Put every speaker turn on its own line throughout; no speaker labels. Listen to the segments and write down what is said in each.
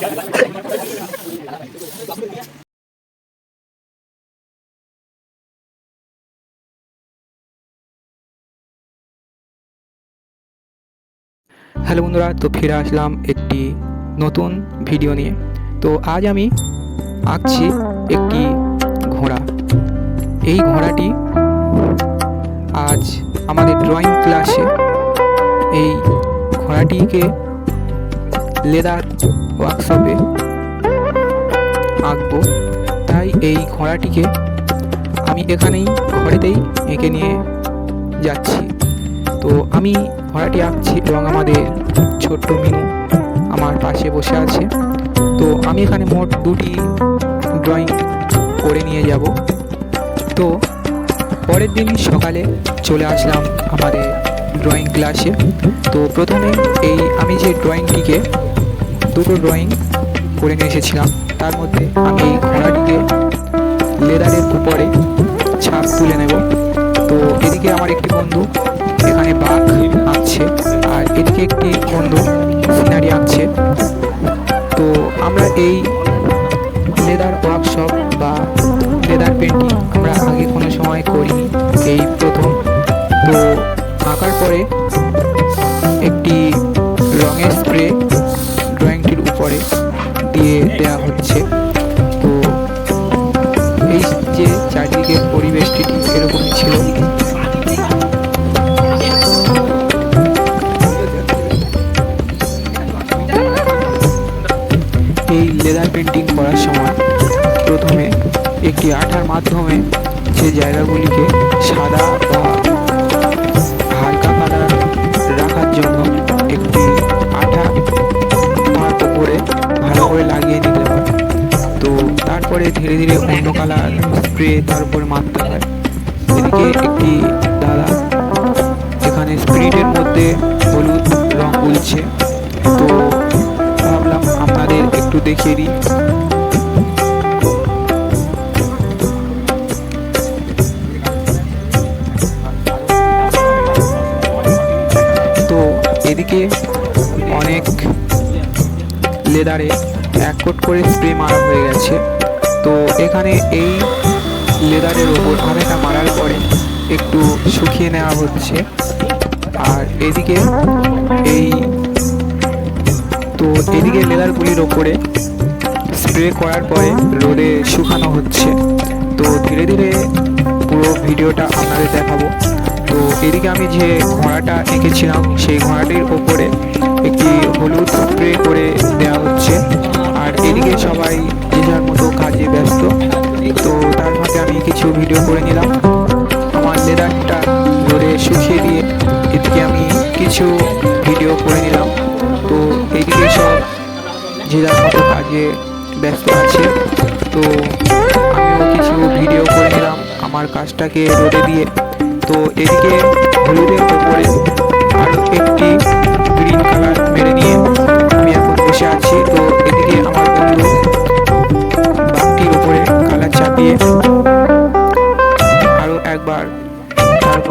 Hello বন্ধুরা, তো ফিরে আসলাম একটি নতুন ভিডিও নিয়ে। তো আজ আমি আঁকছি একটি ঘোড়া। এই ঘোড়াটি আজ আমাদের ড্রয়িং ক্লাসে এই ঘোড়াটিকে লেদার ওয়ার্কশপে আঁকবো। তাই এই ঘোড়াটিকে আমি এখানেই ঘরেতেই এঁকে নিয়ে যাচ্ছি। তো আমি ঘোড়াটি আঁকছি এবং আমাদের ছোট্ট মিনু আমার পাশে বসে আছে। তো আমি এখানে মোট দুটি ড্রয়িং করে নিয়ে যাব। তো পরের দিন সকালে চলে আসলাম আমাদের ড্রয়িং ক্লাসে। তো প্রথমে এই আমি যে ড্রয়িংটিকে দুটো ড্রয়িং করে নিয়ে এসেছিলাম। তার মধ্যে আমি এই ঘোড়াটিকে লেদারের উপরে ছাপ তুলে নেব। তো এদিকে আমার একটি বন্ধু এখানে বাঘ আঁকছে আর এদিকে একটি বন্ধু সিনারি আঁকছে। তো আমরা এই লেদার ওয়ার্কশপ বা লেদার পেন্টিং আমরা আগে কোনো সময় করিনি এই প্রথম। তো আঁকার পরে একটি রঙের স্প্রে উপরে দিয়ে দেওয়া হচ্ছে। তো এই যে চারদিকের পরিবেশটি ঠিক এরকমই ছিল। এই লেদার পেন্টিং করার সময় প্রথমে একটি আঠার মাধ্যমে যে জায়গাগুলিকে সাদা ধীরে ধীরে অন্য কালার স্প্রে তার উপরে মারতে হয়। এদিকে একটি দাদা এখানে স্পিরিটের মধ্যে হলুদ রং গুলছে তো ভাবলাম আপনাদের একটু দেখিয়ে দিই। তো এদিকে অনেক লেদারে এক কোট করে স্প্রে মারা হয়ে গেছে। তো এখানে এই লেদারের ওপর আরেকটা মারার পরে একটু শুকিয়ে নেওয়া হচ্ছে। আর এদিকে এই তো এদিকে লেদারগুলির ওপরে স্প্রে করার পরে রোদে শুকানো হচ্ছে। তো ধীরে ধীরে পুরো ভিডিওটা আপনাদের দেখাবো। তো এদিকে আমি যে ঘোড়াটা এঁকেছিলাম, সেই ঘোড়াটির ওপরে একটি হলুদ স্প্রে করে দেওয়া হচ্ছে। আর এদিকে সবাই ভিডিও করে নিলাম। আমার লেদারটা ধরে শুকিয়ে দিয়ে এদিকে আমি কিছু ভিডিও করে নিলাম। তো এদিকে সব যার মতো কাজে ব্যস্ত আছে। তো আমিও কিছু ভিডিও করে নিলাম। আমার কাজটাকে রোদে দিয়ে। তো এদিকে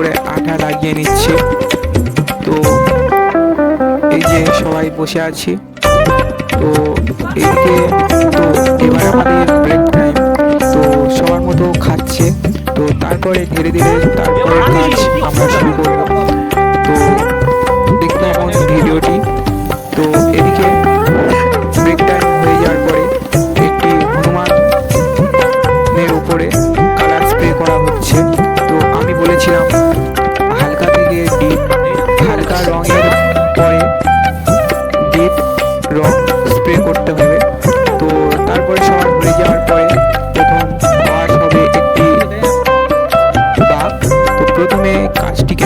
তারপরে আঠা লাগিয়ে নিচ্ছে। তো এই যে সবাই বসে আছি, তো এদিকে তো এবার আমাদের ব্রেক টাইম তো সবার মতো খাচ্ছে, তো তারপরে ধীরে ধীরে তারপরে কাজ আমরা শুরু করলাম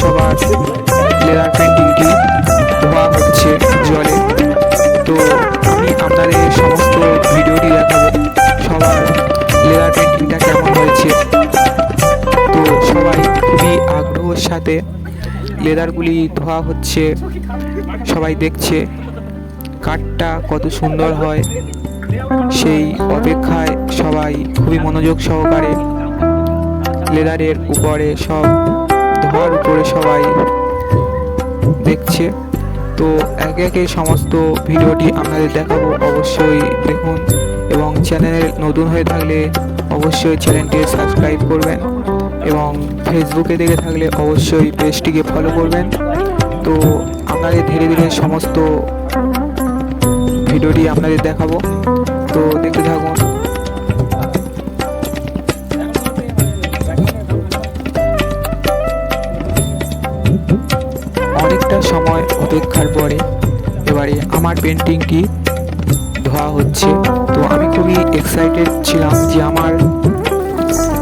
সবার লেদার পেন্টিংটি ধোয়া হচ্ছে জলে। তো আমি আপনাদের সমস্ত ভিডিওটি দেখাবো, সবার লেদার পেন্টিংটা কেমন হয়েছে। তো সবাই খুবই আগ্রহের সাথে লেদারগুলি ধোয়া হচ্ছে, সবাই দেখছে কাঠটা কত সুন্দর হয়। সেই অপেক্ষায় সবাই খুবই মনোযোগ সহকারে লেদারের উপরে সব ধোয়ার উপরে সবাই দেখছে। তো একে একে সমস্ত ভিডিওটি আপনাদের দেখাবো অবশ্যই দেখুন এবং চ্যানেলে নতুন হয়ে থাকলে অবশ্যই চ্যানেলটি সাবস্ক্রাইব করবেন এবং ফেসবুকে দেখে থাকলে অবশ্যই পেজটিকে ফলো করবেন। তো আপনাদের ধীরে ধীরে সমস্ত ভিডিওটি আপনাদের দেখাবো। তো দেখতে থাকুন। সময় অপেক্ষার পরে এবারে আমার পেন্টিংটি ধোয়া হচ্ছে। তো আমি খুবই এক্সাইটেড ছিলাম যে আমার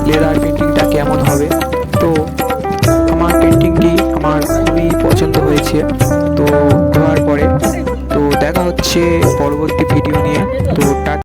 লেদার পেন্টিংটা কেমন হবে। তো আমার পেন্টিংটি আমার খুবই পছন্দ হয়েছে। তো ধোয়ার পরে। তো দেখা হচ্ছে পরবর্তী ভিডিও নিয়ে। তো